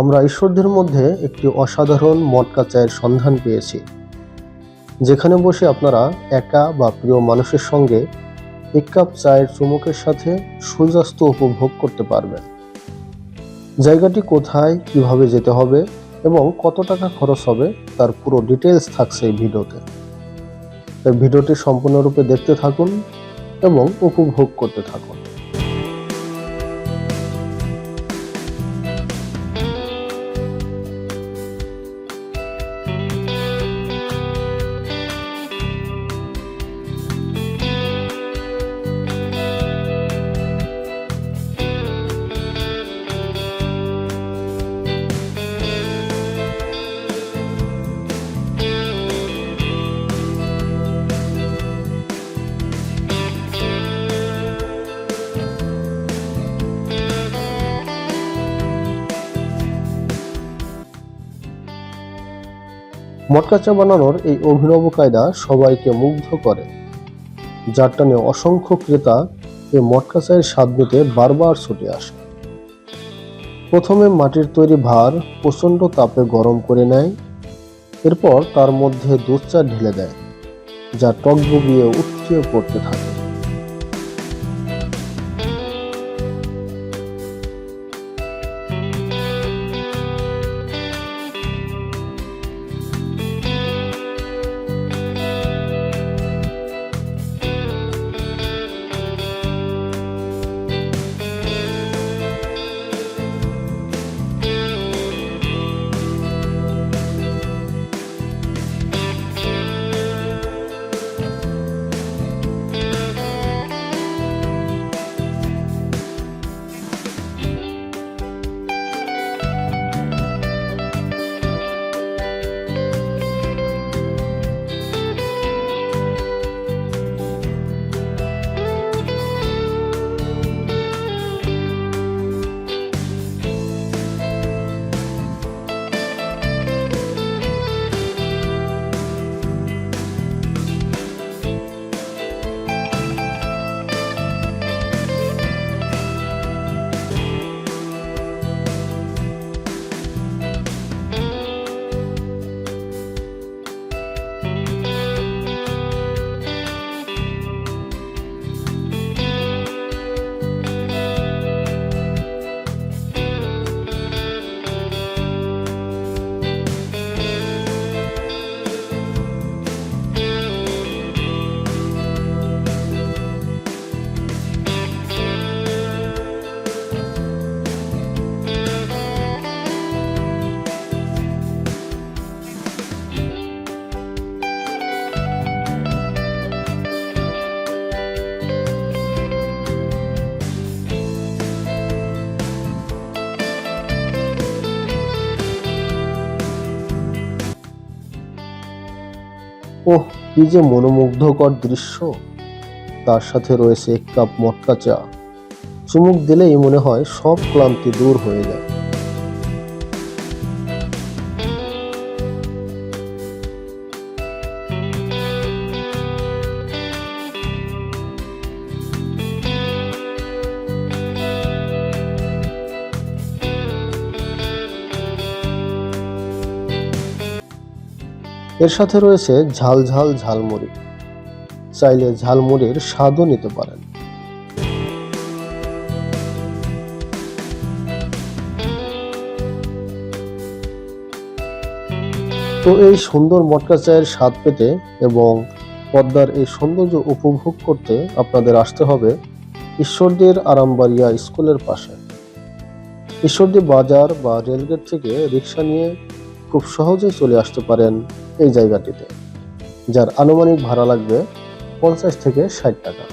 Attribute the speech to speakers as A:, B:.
A: আমরা ঈশ্বরদের মধ্যে একটি অসাধারণ মটকা চায়ের সন্ধান পেয়েছি, যেখানে বসে আপনারা একা বা প্রিয় মানুষের সঙ্গে এক কাপ চায়ের চুমুকের সাথে সূর্যাস্ত উপভোগ করতে পারবেন। জায়গাটি কোথায়, কীভাবে যেতে হবে এবং কত টাকা খরচ হবে, তার পুরো ডিটেলস থাকছে এই ভিডিওতে। তাই ভিডিওটি সম্পূর্ণরূপে দেখতে থাকুন এবং উপভোগ করতে থাকুন। মটকা চা বানানোর এই অভিনব কায়দা সবাইকে মুগ্ধ করে। যার টানে অসংখ্য ক্রেতা এই মটকা চায়ের স্বাদ নিতে বারবার ছুটে আসে। প্রথমে মাটির তৈরি ভার প্রচণ্ড তাপে গরম করে নেয়, এরপর তার মধ্যে দুধ চা ঢেলে দেয়, যা টক টকবগিয়ে উঠিয়ে পড়তে থাকে। ওহ, কি যে মনোমুগ্ধকর দৃশ্য। তার সাথে রয়েছে এক কাপ মটকা চা। চুমুক দিলেই মনে হয় সব ক্লান্তি দূর হয়ে যায়। এর সাথে রয়েছে ঝাল ঝাল ঝালমুড়ি। চাইলে ঝালমুড়ির স্বাদও নিতে পারেন। তো এই সুন্দর মটকা চায়ের স্বাদ পেতে এবং পদ্মার এই সৌন্দর্য উপভোগ করতে আপনাদের আসতে হবে ঈশ্বরদীর আরামবাড়িয়া স্কুলের পাশে। ঈশ্বরদী বাজার বা রেলগেট থেকে রিক্সা নিয়ে খুব সহজে চলে আসতে পারেন এই জায়গাটিতে, যার আনুমানিক ভাড়া লাগবে পঞ্চাশ থেকে ষাট টাকা।